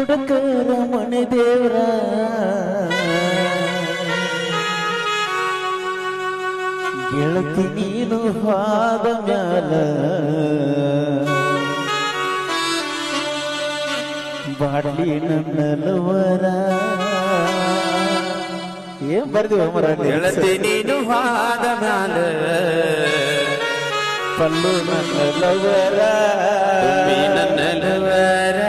ಕುಡಕರ ಮನೆ ದೇವ್ರ ಗೆಳತಿ ನೀನು ಹಾದ ಮ್ಯಾಲ ಬಾಡ್ಲಿ ನನ್ನಲವರ ಏನ್ ಬರ್ದಿವ ಮರ ಗೆಳತಿ ನೀನು ಹಾದ ಮ್ಯಾಲ ಪಲ್ಲು ನನ್ನಲವರ ತುಂಬಿ ನನ್ನಲವರ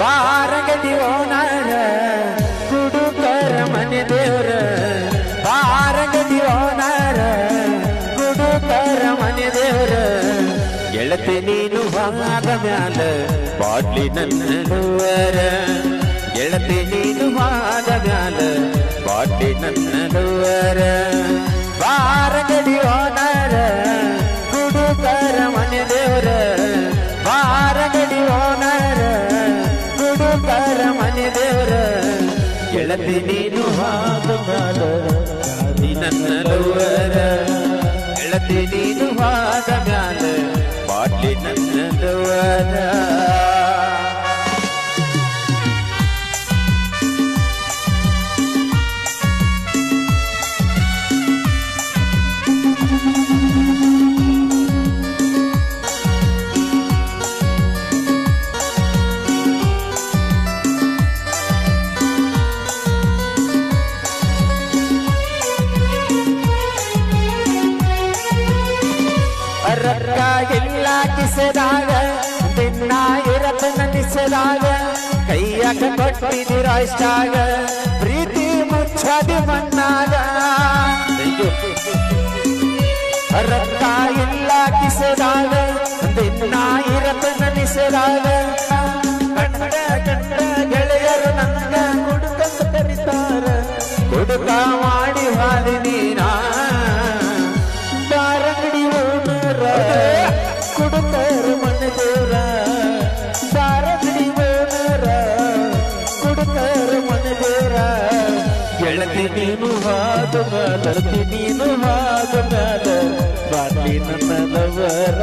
ಬಾರಗದಿ ಓನರ ಕುಡುಕರ ಮನೆ ದೇವ್ರ ಬಾರಗದಿ ಓನರ ಕುಡುಕರ ಮನೆ ದೇವ್ರ ಗೆಳತಿ ನೀನು ಹಾದ ಮ್ಯಾಲ ಬಾಡ್ಲಿ ನನ್ನಡುವರ ಗೆಳತಿ ನೀನು ಹಾದ ಮ್ಯಾಲ ಬಾಡ್ಲಿ ನನ್ನಡುವರ ಗೆಳತಿ ನೀನು ಹಾದ ಮ್ಯಾಲ ಬಾಡ್ಲಿ ನನ್ನಡುವರ ಗೆಳತಿ ನೀನು ಹಾದ ಮ್ಯಾಲ ನನ್ನ ನನ್ನಡುವರ ರೊಕ್ಕ ಇಲ್ಲ ಕಿಸೆದಾಗ ದಿನ ಇರತ್ತ ನೆನೆಸಿದಾಗ ಕೈಯಾಗ ಕೊಟ್ಟಿದಿರ ಇಷ್ಟಾಗ, ಪ್ರೀತಿ ಮುಚ್ಚದಿ ಮಣ್ಣಾಗ. ರಕ್ತ ಇಲ್ಲ ಕಿಸದಾಗ ದಿನ ಇರತ್ತ ನೆನೆಸಿದಾಗ ಕಂಡ ಕಂಡ ಗೆಳೆಯರು ನನ್ನ ಹುಡುಕಂತ ಕರಿತಾರ ಹುಡುಕ ಮಾಡಿ ಹಾದಿ ಕುಡುಕರ ಮನೆ ದೇವ್ರ? ಬಾರಂಗಡಿ ಓನರ ಕುಡುಕರ ಮನೆ ದೇವ್ರ? ಗೆಳತಿ ನೀನು ಹಾದ ಗೆಳತಿ ನೀನು ಹಾದ ಬಾಡ್ಲಿ ನನ್ನದವರ